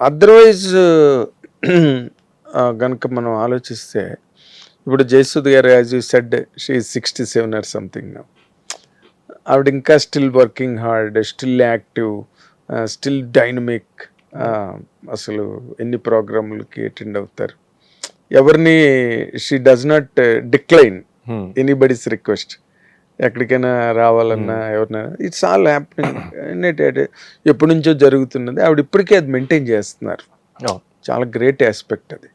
Otherwise కనుక మనం ఆలోచిస్తే ఇప్పుడు Jayasudha garu as you said she sixty seven or something ఆవిడ ఇంకా still working hard still active still dynamic అసలు ఎన్ని ప్రోగ్రాములకి అటెండ్ అవుతారు. ఎవరిని she does not decline. Anybody's request ఎక్కడికైనా రావాలన్నా ఎవరినైనా. ఇట్స్ ఆల్ హ్యాపెనింగ్ ఎప్పటి నుంచో జరుగుతున్నది. ఆవిడ ఇప్పటికే అది మెయింటైన్ చేస్తున్నారు. చాలా గ్రేట్ ఆస్పెక్ట్ అది.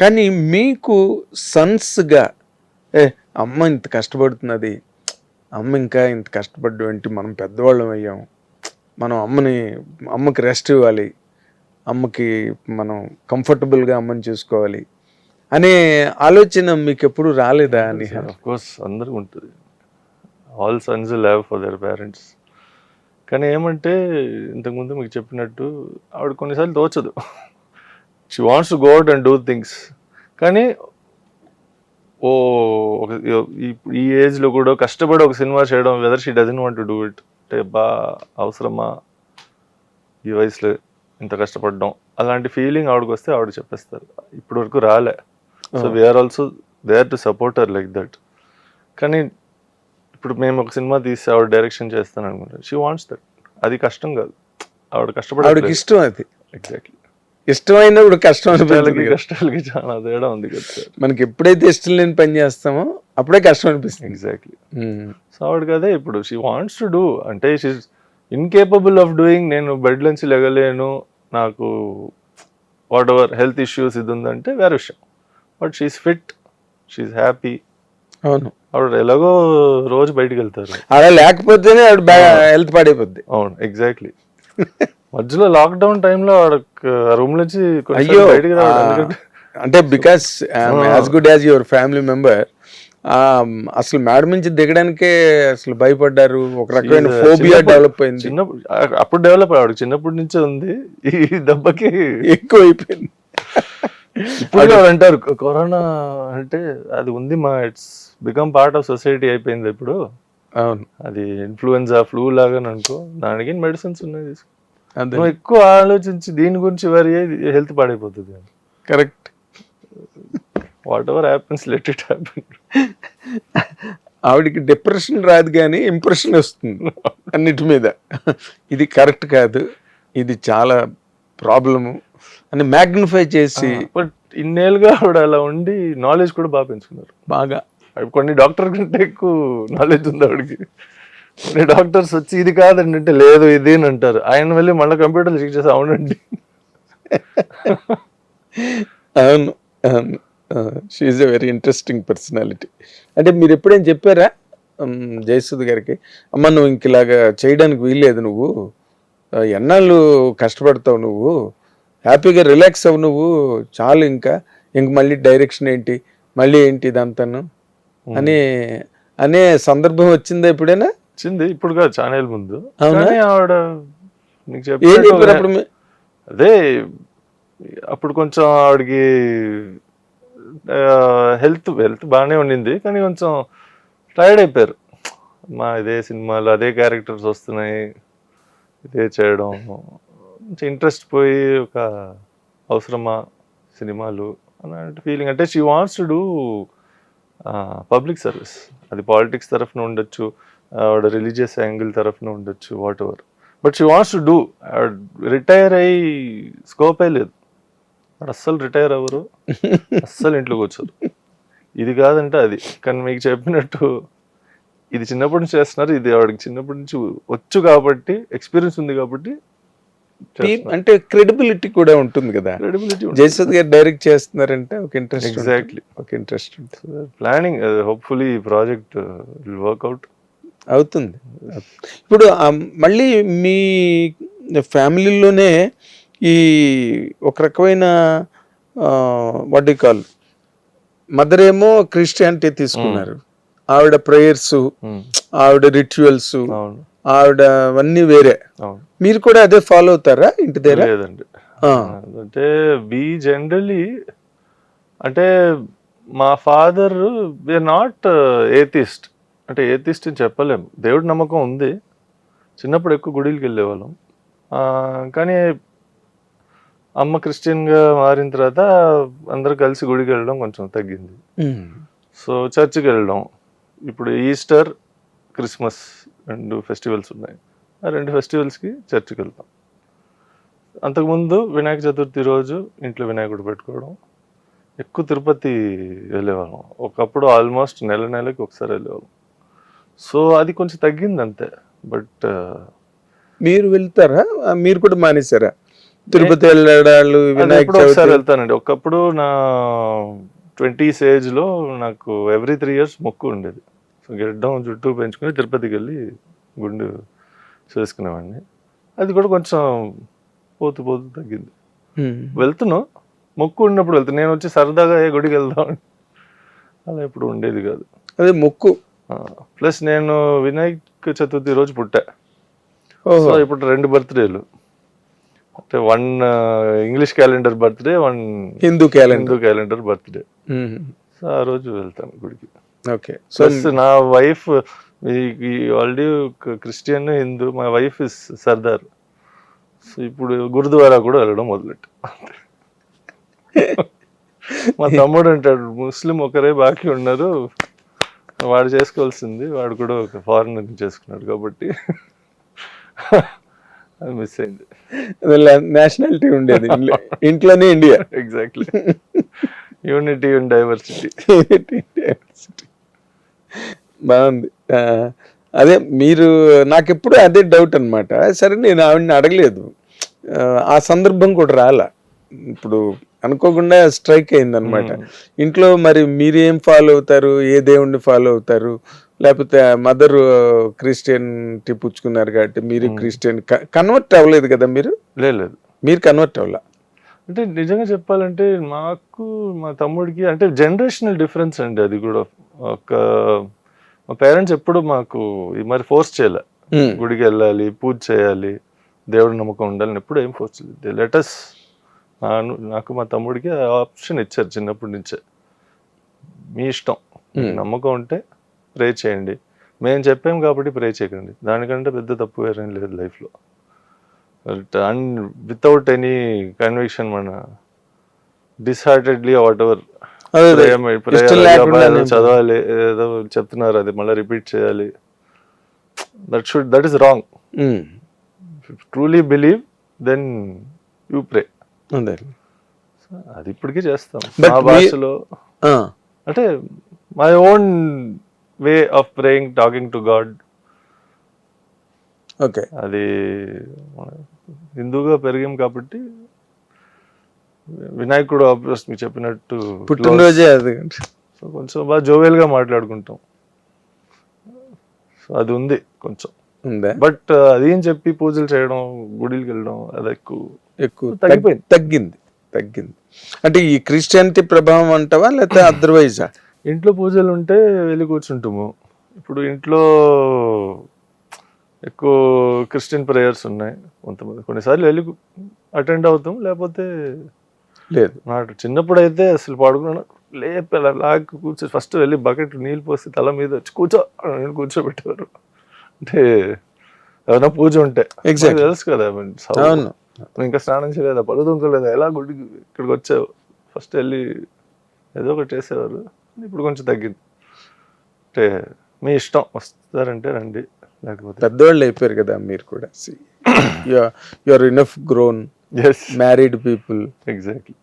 కానీ మీకు సన్స్గా ఏ అమ్మ ఇంత కష్టపడుతున్నది అమ్మ ఇంకా ఇంత కష్టపడ్డం ఏంటి? మనం పెద్దవాళ్ళం అయ్యాం. మనం అమ్మని అమ్మకి రెస్ట్ ఇవ్వాలి. అమ్మకి మనం కంఫర్టబుల్గా అమ్మని చూసుకోవాలి. అనే ఆలోచన మీకు ఎప్పుడు రాలేదా అని కోర్స్ అందరికి ఉంటుంది. All sons love for their parents. కానీ ఏమంటే ఇంతకుముందు మీకు చెప్పినట్టు ఆవిడ కొన్నిసార్లు తోచదు. She wants to go out and do things కానీ ఓ ఒక ఈ- ఏజ్లో కూడా కష్టపడి ఒక సినిమా చేయడం whether she doesn't want to do it అంటే బా అవసరమా? ఈ వయసులో ఇంత కష్టపడడం. అలాంటి ఫీలింగ్ ఆవిడకి వస్తే ఆవిడ చెప్పేస్తారు. ఇప్పటి వరకు రాలే so we're also there to support her like that కానీ ఇప్పుడు మేము ఒక సినిమా తీసి ఆవిడ డైరెక్షన్ చేస్తాను అనుకుంటాను షీ వాంట్స్ దట్ అది కష్టం కాదు. ఆవిడ ఆవిడకి కష్టపడి ఇష్టం అది. ఎగ్జాక్ట్లీ ఇష్టమైనప్పుడు కష్టం కష్టాలకి కదా. చాలా తేడా ఉంది కదా సార్. మనకి ఎప్పుడైతే ఇష్టం లేని పని చేస్తామో అప్పుడే కష్టం అనిపిస్తుంది. ఎగ్జాక్ట్లీ. సో ఆవిడకి అదే ఇప్పుడు షీ వాంట్స్ టు డూ అంటే షీ ఇన్కేపబుల్ ఆఫ్ డూయింగ్ నేను బెడ్ నుంచి లెగలేను. నాకు వాట్ ఎవర్ హెల్త్ ఇష్యూస్ ఇది ఉందంటే వేరే విషయం. But she's fit she's happy అవును. ఆవిడ ఎలాగో రోజు బయటికి వెళ్తారు. అలా లేకపోతేనే ఆవిడ హెల్త్ పాడైపోద్ది. అవును ఎగ్జాక్ట్లీ మధ్యలో లాక్డౌన్ టైంలో ఆవిడ రూమ్ నుంచి అయ్యో బయటికి రావడం అంటే because as good as your family member అసలు మేడం నుంచి దిగడానికే అసలు భయపడ్డారు. ఒక రకమైన ఫోబియా డెవలప్ అయింది. చిన్నప్పుడు అప్పుడు డెవలప్ ఆవిడ చిన్నప్పటి నుంచే ఉంది. ఈ దెబ్బకి ఎక్కువ అయిపోయింది ఇప్పుడు అంటారు? "కొ- కరోనా అంటే అది ఉంది మా it's become part of society అయిపోయింది ఇప్పుడు. అవును. అది ఇన్ఫ్లుయెన్జా ఫ్లూ లాగా అనుకో దానికి మెడిసిన్స్ ఉన్నాయి నువ్వు ఎక్కువ ఆలోచించి దీని గురించి వరి హెల్త్ పాడైపోతుంది. Correct whatever happens let it happen ఆవిడకి డిప్రెషన్ రాదు కానీ ఇంప్రెషన్ వస్తుంది అన్నిటి మీద. ఇది కరెక్ట్ కాదు. ఇది చాలా ప్రాబ్లము అని మ్యాగ్నిఫై చేసి బట్ ఇన్నేళ్ళుగా ఆవిడ అలా ఉండి నాలెడ్జ్ కూడా బాగా పెంచుకున్నారు. బాగా. కొన్ని డాక్టర్ కంటే ఎక్కువ నాలెడ్జ్ ఉంది ఆవిడకి. కొన్ని డాక్టర్స్ వచ్చి ఇది కాదండి అంటే లేదు ఇది అని అంటారు. ఆయన వెళ్ళి మళ్ళీ కంప్యూటర్ చెక్ చేసి అవునండి. అవును అవును. She's a very interesting personality అంటే మీరు ఎప్పుడేం చెప్పారా? ఉమ్, జయసుధ్ గారికి అమ్మ నువ్వు ఇంక ఇలాగా చేయడానికి వీల్లేదు నువ్వు. ఎన్నాళ్ళు కష్టపడతావు నువ్వు? హ్యాపీగా రిలాక్స్ అవ్వు నువ్వు చాలు ఇంకా. ఇంక మళ్ళీ డైరెక్షన్ ఏంటి? మళ్ళీ ఏంటి ఇదంతాను? అని అనే సందర్భం వచ్చిందా ఎప్పుడైనా? వచ్చింది. ఇప్పుడు కాదు ఛానల్ ముందు. ఆవిడ అదే అప్పుడు కొంచెం ఆవిడకి హెల్త్ హెల్త్ బాగానే ఉండింది. కానీ కొంచెం టైర్డ్ అయిపోయారు. మా ఇదే సినిమాలు అదే క్యారెక్టర్స్ వస్తున్నాయి. ఇదే చేయడం. ఇంట్రెస్ట్ పోయి ఒక అవసరమా సినిమాలు అలాంటి ఫీలింగ్ అంటే she wants to do public service అది పాలిటిక్స్ తరఫున ఉండొచ్చు ఆవిడ రిలీజియస్ యాంగిల్ తరఫున ఉండొచ్చు whatever but she wants to do retire అయ్యి స్కోపే లేదు. వాడు అస్సలు రిటైర్ అవ్వరు అస్సలు ఇంట్లో కూర్చోరు ఇది కాదంటే అది. కానీ మీకు చెప్పినట్టు ఇది చిన్నప్పటి నుంచి చేస్తున్నారు ఇది ఆవిడకి చిన్నప్పటి నుంచి వచ్చు కాబట్టి ఎక్స్పీరియన్స్ ఉంది కాబట్టి అంటే క్రెడిబిలిటీ కూడా ఉంటుంది కదా. క్రెడిబిలిటీ జయసుధ్ గారు డైరెక్ట్ చేస్తున్నారంటే ఒక ఇంట్రెస్ట్ ఎగ్జాక్ట్లీ ఒక ఇంట్రెస్ట్ ఉంటుంది. ప్లానింగ్ హోప్ఫుల్లీ ఈ ప్రాజెక్ట్ విల్ వర్క్అవుట్ అవుతుంది. ఇప్పుడు మళ్ళీ మీ ఫ్యామిలీలోనే ఈ ఒక రకమైన వాట్ కాల్ మదర్ ఏమో క్రిస్టియానిటీ తీసుకున్నారు. ఆవిడ ప్రేయర్స్ ఆవిడ రిచువల్స్ ఆవిడ అవన్నీ వేరే. మీరు కూడా అదే ఫాలో అవుతారా ఇంటి దగ్గర? లేదండి. అంటే వి జనరలీ అంటే మా ఫాదర్ విఆర్ నాట్ ఏతిస్ట్ అంటే ఏతిస్ట్ అని చెప్పలేము. దేవుడి నమ్మకం ఉంది. చిన్నప్పుడు ఎక్కువ గుడికి వెళ్ళేవాళ్ళం. కానీ అమ్మ క్రిస్టియన్గా మారిన తర్వాత అందరూ కలిసి గుడికి వెళ్ళడం కొంచెం తగ్గింది. సో చర్చ్కి వెళ్ళడం. ఇప్పుడు ఈస్టర్ క్రిస్మస్ రెండు ఫెస్టివల్స్ ఉన్నాయి. ఆ రెండు ఫెస్టివల్స్కి చర్చ్కి వెళ్తాం. అంతకుముందు వినాయక చతుర్థి రోజు ఇంట్లో వినాయకుడు పెట్టుకోవడం. ఎక్కువ తిరుపతి వెళ్ళేవాళ్ళం. ఒకప్పుడు ఆల్మోస్ట్ నెల నెలకి ఒకసారి వెళ్ళేవాళ్ళం. సో అది కొంచెం తగ్గింది అంతే. బట్ మీరు వెళ్తారా? మీరు కూడా మానేశారా? తిరుపతి వెళ్ళడాలు వినాయక ఎప్పుడో ఒకసారి వెళ్తానండి. ఒకప్పుడు నా ట్వంటీస్ ఏజ్లో నాకు ఎవ్రీ త్రీ ఇయర్స్ మొక్కు ఉండేది. సో గెడ్డం చుట్టూ పెంచుకుని తిరుపతికి వెళ్ళి గుండు చేసుకునేవాడిని. అది కూడా కొంచెం పోతూ పోతూ తగ్గింది. ఉమ్. వెళ్తున్నావు మొక్కు ఉన్నప్పుడు వెళ్తాను నేను వచ్చి సరదాగా ఏ గుడికి వెళ్దాం అలా ఎప్పుడు ఉండేది కాదు. అదే మొక్కు. ప్లస్ నేను వినాయక చతుర్థి రోజు పుట్టా. సో ఇప్పుడు రెండు బర్త్డేలు. అంటే one English calendar birthday one Hindu calendar. Hindu calendar birthday. So ఆ రోజు వెళ్తాను గుడికి. ఓకే. సో ప్లస్ నా వైఫ్ ఆల్రెడీ క్రిస్టియన్ హిందూ మా వైఫ్ ఇస్ సర్దార్. సో ఇప్పుడు గురుద్వారా కూడా వెళ్ళడం మొదలెట్టు. మా తమ్ముడు అంటాడు ముస్లిం ఒకరే బాకీ ఉన్నారు వాడు చేసుకోవాల్సింది వాడు కూడా ఒక ఫారెన్ చేసుకున్నాడు కాబట్టి అది మిస్ అయింది. నేషనాలిటీ ఉండేది ఇంట్లో- ఇంట్లోనే India. Exactly unity and diversity బాగుంది. అదే మీరు నాకెప్పుడు అదే డౌట్ అన్నమాట. సరే నేను ఆవిడని అడగలేదు. ఆ, సందర్భం కూడా రాలా. ఇప్పుడు అనుకోకుండా స్ట్రైక్ అయింది అనమాట ఇంట్లో మరి మీరు ఏం ఫాలో అవుతారు? ఏ దేవుణ్ణి ఫాలో అవుతారు? లేకపోతే మదర్ క్రిస్టియన్టీ పుచ్చుకున్నారు కాబట్టి మీరు క్రిస్టియన్ కన్వర్ట్ అవ్వలేదు కదా మీరు? లేదు మీరు కన్వర్ట్ అవ్వాల? అంటే నిజంగా చెప్పాలంటే మాకు మా తమ్ముడికి అంటే జనరేషనల్ డిఫరెన్స్ అండి అది కూడా. ఒక మా పేరెంట్స్ ఎప్పుడు మాకు మరి ఫోర్స్ చేయలే. గుడికి వెళ్ళాలి పూజ చేయాలి దేవుడి నమ్మకం ఉండాలని ఎప్పుడు ఏం ఫోర్స్ చేయలేదు. లెటస్ నాకు మా తమ్ముడికి ఆప్షన్ ఇచ్చారు చిన్నప్పటి నుంచే. మీ ఇష్టం. మీకు నమ్మకం ఉంటే ప్రే చేయండి. మేము చెప్పాం కాబట్టి ప్రే చేయకండి. దానికంటే పెద్ద తప్పు వేరేం లేదు లైఫ్లో. అన్ వితౌట్ ఎనీ కన్విక్షన్ మన డిస్హార్టెడ్లీ వాట్ ఎవర్ చదవాలి ఏదో చెప్తున్నారు అది మళ్ళీ రిపీట్ చేయాలి. That should that is wrong truly believe then you pray అదే. అది ఇప్పటికీ చేస్తాం. మా భాషలో. అంటే my own way of praying talking to God okay అది పెరిగాం కాబట్టి వినాయకుడు ఆబ్వియస్ మీకు చెప్పినట్టు పుట్టినరోజే అది సో కొంచెం బాగా jovial గా మాట్లాడుకుంటాం. సో అది ఉంది కొంచెం. బట్ అది ఏం చెప్పి పూజలు చేయడం గుడికి వెళ్ళడం అది ఎక్కువ. ఎక్కువ. తగ్గిపోయింది. తగ్గి- తగ్గింది. తగ్గింది. అంటే ఈ క్రిస్టియానిటీ ప్రభావం అంటావా లేకపోతే అదర్వైజా ఇంట్లో పూజలు ఉంటే వెళ్ళి కూర్చుంటాము. ఇప్పుడు ఇంట్లో ఎక్కువ క్రిస్టియన్ ప్రేయర్స్ ఉన్నాయి. కొంతమంది కొన్నిసార్లు వెళ్ళి అటెండ్ అవుతాం లేకపోతే లేదు. నాకు చిన్నప్పుడు అయితే అసలు పడుకున్నాను లేపి లాగి కూర్చో ఫస్ట్ వెళ్ళి బకెట్ నీళ్ళు పోసి తల మీద వచ్చి కూర్చో నేను కూర్చోబెట్టేవారు. అంటే ఏమైనా పూజ ఉంటే. మనకు తెలుసు కదా అవును. ఇంకా స్నానం చేయలేదా పళ్ళు దుంకలేదా ఎలా గుడికి ఇక్కడికి వచ్చావు? ఫస్ట్ వెళ్ళి ఏదో ఒకటి చేసేవారు. ఇప్పుడు కొంచెం తగ్గింది. అంటే మీ ఇష్టం వస్తారంటే రండి. లేకపోతే పెద్దవాళ్ళు అయిపోయారు కదా మీరు కూడా. You are enough grown married people exactly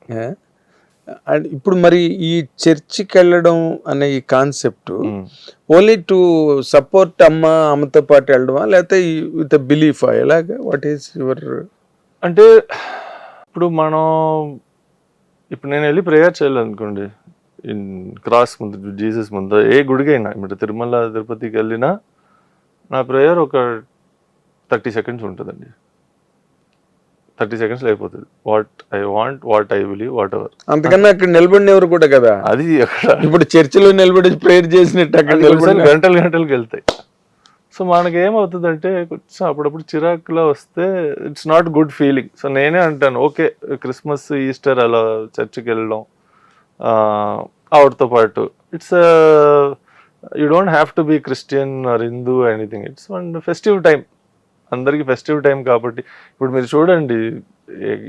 and ఇప్పుడు మరి ఈ చర్చికి వెళ్ళడం అనే ఈ కాన్సెప్ట్. ఓన్లీ టు సపోర్ట్ అమ్మ అమ్మతో పాటు వెళ్ళడమా? లేకపోతే విత్ బిలీఫ్ ఎలాగా? వాట్ ఈస్ యువర్ అంటే ఇప్పుడు మనం ఇప్పుడు నేను వెళ్ళి ప్రేయర్ చేయాలనుకోండి ఇన్ క్రాస్ ముందు జీసస్ ముందు ఏ గుడికి అయినా ఇప్పుడు తిరుమల తిరుపతికి వెళ్ళినా నా ప్రేయర్ ఒక థర్టీ సెకండ్స్ ఉంటుందండి. థర్టీ సెకండ్స్ అయిపోతుంది what I want what I believe whatever అంతకన్నా అక్కడ నిలబడినెవరు కూడా కదా? అది అక్కడ ఇప్పుడు చర్చిలో నిలబడి ప్రేయర్ చేసినట్టు అక్కడ నిలబడి గంటలు గంటలకు వెళ్తాయి. సో మనకి ఏమవుతుందంటే కొంచెం అప్పుడప్పుడు చిరాకులో వస్తే it's not good feeling so నేనే అంటాను ఓకే క్రిస్మస్ ఈస్టర్ అలా చర్చికి వెళ్ళడం ఆవిడతో పాటు. It's you don't have to be Christian or Hindu anything it's one festive time అందరికి ఫెస్టివ్ టైం కాబట్టి ఇప్పుడు మీరు చూడండి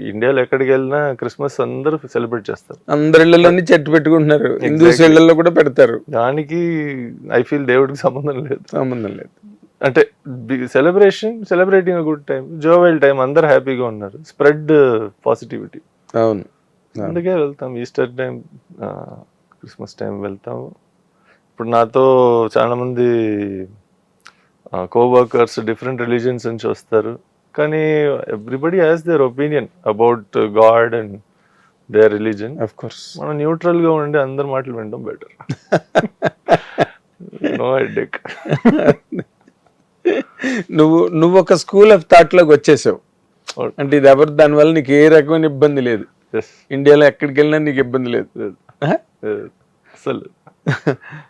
ఇండియాలో ఎక్కడికి వెళ్ళినా క్రిస్మస్ అందరూ సెలబ్రేట్ చేస్తారు. అందరి ఇళ్ళలోని చెట్టు పెట్టుకుంటున్నారు. హిందూస్. ఇళ్ళలో కూడా పెడతారు. దానికి ఐ ఫీల్ దేవుడికి సంబంధం లేదు. సంబంధం లేదు. అంటే celebration celebrating good time jovial time అందరు హ్యాపీగా ఉన్నారు. స్ప్రెడ్ పాజిటివిటీ అవును. అందుకే వెళ్తాం. ఈస్టర్ టైం క్రిస్మస్ టైం వెళ్తాము. ఇప్పుడు నాతో చాలా మంది కోవర్కర్స్ డిఫరెంట్ రిలీజియన్స్ నుంచి వస్తారు. కానీ everybody has their opinion about God and their religion of course మనం న్యూట్రల్గా ఉండి అందరి మాటలు వినడం బెటర్ నో హెడ్ఏక్ నువ్వు నువ్వు ఒక స్కూల్ ఆఫ్ థాట్లోకి వచ్చేసావు. అంటే ఇది ఎవరు దానివల్ల నీకు ఏ రకమైన ఇబ్బంది లేదు. ఇండియాలో ఎక్కడికి వెళ్ళినా నీకు ఇబ్బంది లేదు. అసలు.